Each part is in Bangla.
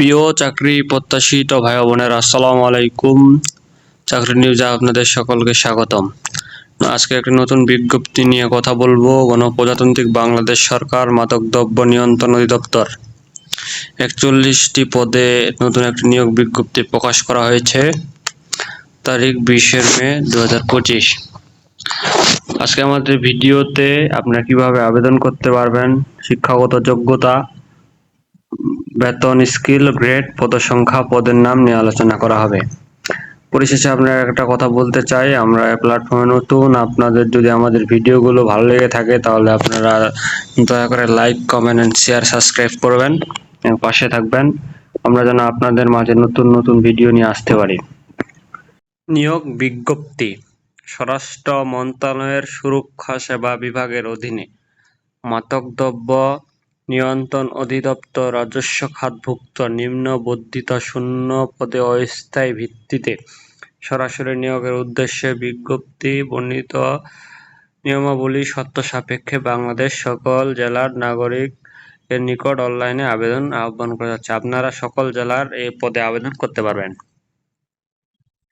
প্রিয় চাকরি প্রত্যাশিত ভাই বোনেরা, আসসালামু আলাইকুম। চাকরি নিউজে আপনাদের সকলকে স্বাগতম। আজকে একটি নতুন বিজ্ঞপ্তি নিয়ে কথা বলব, গণপ্রজাতান্ত্রিক বাংলাদেশ সরকার মাদক দ্রব্য নিয়ন্ত্রণ অধিদপ্তর। একচল্লিশটি পদে নতুন একটি নিয়োগ বিজ্ঞপ্তি প্রকাশ করা হয়েছে, তারিখ বিশের মে দু হাজার পঁচিশ। আজকে আমাদের ভিডিওতে আপনারা কীভাবে আবেদন করতে পারবেন, শিক্ষাগত যোগ্যতা বেতন, স্কিল, গ্রেড, পদসংখ্যা, পদের নাম নিয়ে আলোচনা করা হবে। পরিশেষে আপনার একটা কথা বলতে চাই। আমরা প্ল্যাটফর্মে নতুন। আপনাদের যদি আমাদের ভিডিওগুলো ভালো লেগে থাকে, তাহলে আপনারা দয়া করে like comment and share subscribe করবেন। পাশে থাকবেন। আমরা যেন আপনাদের মাঝে নতুন নতুন ভিডিও নিয়ে আসতে পারি। নিয়োগ বিজ্ঞপ্তি। স্বরাষ্ট্র মন্ত্রণালয়ের সুরক্ষা সেবা বিভাগের অধীনে মাদকদ্রব্য নিয়ন্ত্রণ অধিদপ্তর রাজস্ব খাতভুক্ত নিম্ন বর্ধিত শূন্য পদে অস্থায়ী ভিত্তিতে সরাসরি নিয়োগের উদ্দেশ্যে বিজ্ঞপ্তি, বর্ণিত নিয়মাবলী শর্ত সাপেক্ষে বাংলাদেশ সকল জেলার নাগরিক এর নিকট অনলাইনে আবেদন আহ্বান করা যাচ্ছে। আপনারা সকল জেলার এই পদে আবেদন করতে পারবেন।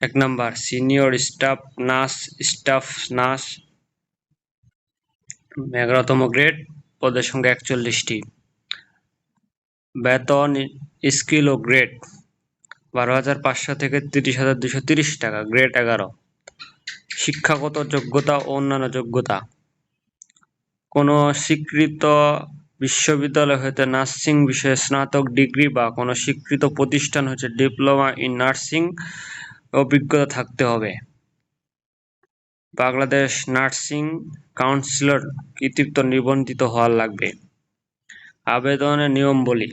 এক number, senior staff, nurse staff, nurse, এগারোতম গ্রেড পদের সংখ্যা একচল্লিশটি। বেতন, স্কিল ও গ্রেড বারো হাজার পাঁচশো থেকে তিরিশ হাজার দুশো তিরিশ টাকা, গ্রেড এগারো। শিক্ষাগত যোগ্যতা ও অন্যান্য যোগ্যতা। কোনো স্বীকৃত বিশ্ববিদ্যালয় হতে নার্সিং বিষয়ে স্নাতক ডিগ্রি বা কোনো স্বীকৃত প্রতিষ্ঠান হচ্ছে ডিপ্লোমা ইন নার্সিং অভিজ্ঞতা থাকতে হবে। বাংলাদেশ নার্সিং কাউন্সিলর কৃতিত্ব নিবন্ধিত হওয়ার লাগবে। আবেদনের নিয়ম বলি,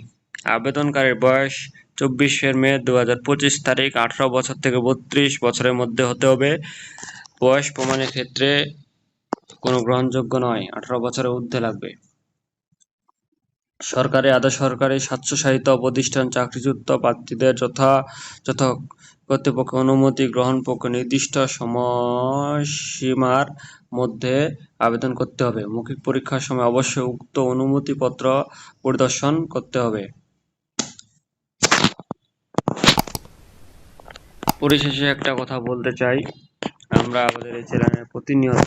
আবেদনকারীর বয়স চব্বিশের মে দু হাজার পঁচিশ তারিখ, আঠারো বছর থেকে বত্রিশ বছরের মধ্যে হতে হবে। বয়স প্রমাণের ক্ষেত্রে কোনো গ্রহণযোগ্য নয়, আঠারো বছরের ঊর্ধ্বে লাগবে। সরকারি আধা সরকারি স্বায়ত্তশাসিত প্রতিষ্ঠান চাকরিচ্যুত প্রার্থীদের যথাযথ কর্তৃপক্ষ অনুমতি গ্রহণ পক্ষে নির্দিষ্ট সময়সীমার মধ্যে আবেদন করতে হবে। মৌখিক পরীক্ষার সময় অবশ্যই উক্ত অনুমতিপত্র পরিদর্শন করতে হবে। পরিশেষে একটা কথা বলতে চাই। আমরা আমাদের এই চ্যানেলে প্রতিনিয়ত